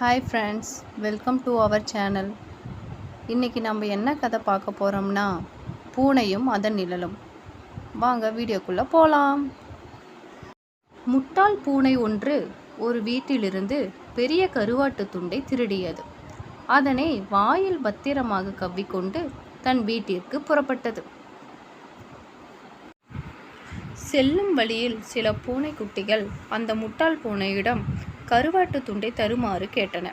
Hi friends welcome to our channel இன்றைக்கி நம்ம என்ன கதை பார்க்க போகிறோம்னா பூனையும் அதன் நிழலும். வாங்க வீடியோக்குள்ளே போகலாம் முட்டாள் பூனை ஒன்று ஒரு வீட்டிலிருந்து பெரிய கருவாட்டு துண்டை திருடியது. அதனை வாயில் பத்திரமாக கவ்விக்கொண்டு தன் வீட்டிற்கு புறப்பட்டது. செல்லும் வழியில் சில பூனைக்குட்டிகள் அந்த முட்டாள் பூனையிடம் கருவாட்டு துண்டை தருமாறு கேட்டன.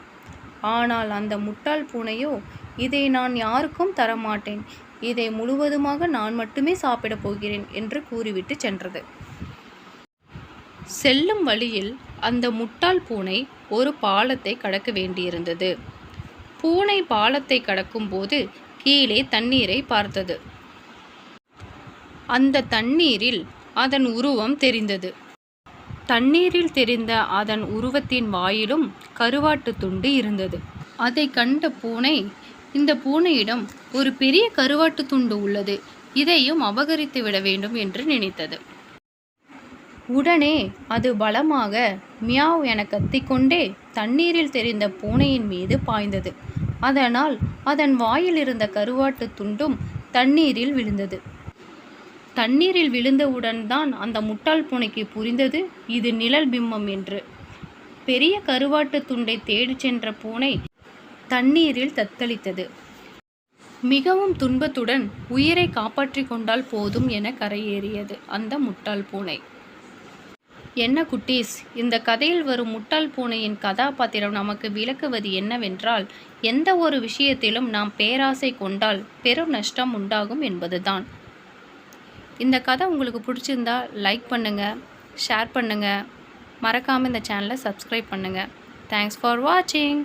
ஆனால் அந்த முட்டாள் பூனையோ இதை நான் யாருக்கும் தரமாட்டேன். இதை முழுவதுமாக நான் மட்டுமே சாப்பிடப் போகிறேன் என்று கூறிவிட்டு சென்றது. செல்லும் வழியில் அந்த முட்டாள் பூனை ஒரு பாலத்தை கடக்க வேண்டியிருந்தது. பூனை பாலத்தை கடக்கும்போது கீழே தண்ணீரை பார்த்தது. அந்த தண்ணீரில் அதன் உருவம் தெரிந்தது. தண்ணீரில் தெரிந்த அதன் உருவத்தின் வாயிலும் கருவாட்டு துண்டு இருந்தது. அதை கண்ட பூனை இந்த பூனையிடம் ஒரு பெரிய கருவாட்டு துண்டு உள்ளது. இதையும் அபகரித்து விட வேண்டும் என்று நினைத்தது. உடனே அது பலமாக மியாவ் என கத்திக்கொண்டே தண்ணீரில் தெரிந்த பூனையின் மீது பாய்ந்தது. அதனால் அதன் வாயில் இருந்த கருவாட்டு துண்டும் தண்ணீரில் விழுந்தது. தண்ணீரில் விழுந்தவுடன் தான் அந்த முட்டாள் பூனைக்கு புரிந்தது இது நிழல் பிம்பம் என்று. பெரிய கருவாட்டு துண்டை தேடிச் சென்ற பூனை தண்ணீரில் தத்தளித்தது. மிகவும் துன்பத்துடன் உயிரை காப்பாற்றிக் கொண்டால் போதும் என கரையேறியது அந்த முட்டாள் பூனை. என்ன குட்டீஸ் இந்த கதையில் வரும் முட்டாள் பூனையின் கதாபாத்திரம் நமக்கு விளக்குவது என்னவென்றால் எந்த ஒரு விஷயத்திலும் நாம் பேராசை கொண்டால் பெரும் நஷ்டம் உண்டாகும் என்பதுதான். இந்த கதை உங்களுக்கு பிடிச்சிருந்தா லைக் பண்ணுங்கள் ஷேர் பண்ணுங்கள் மறக்காமல் இந்த சேனலை சப்ஸ்கிரைப் பண்ணுங்கள் தேங்க்ஸ் ஃபார் வாட்சிங்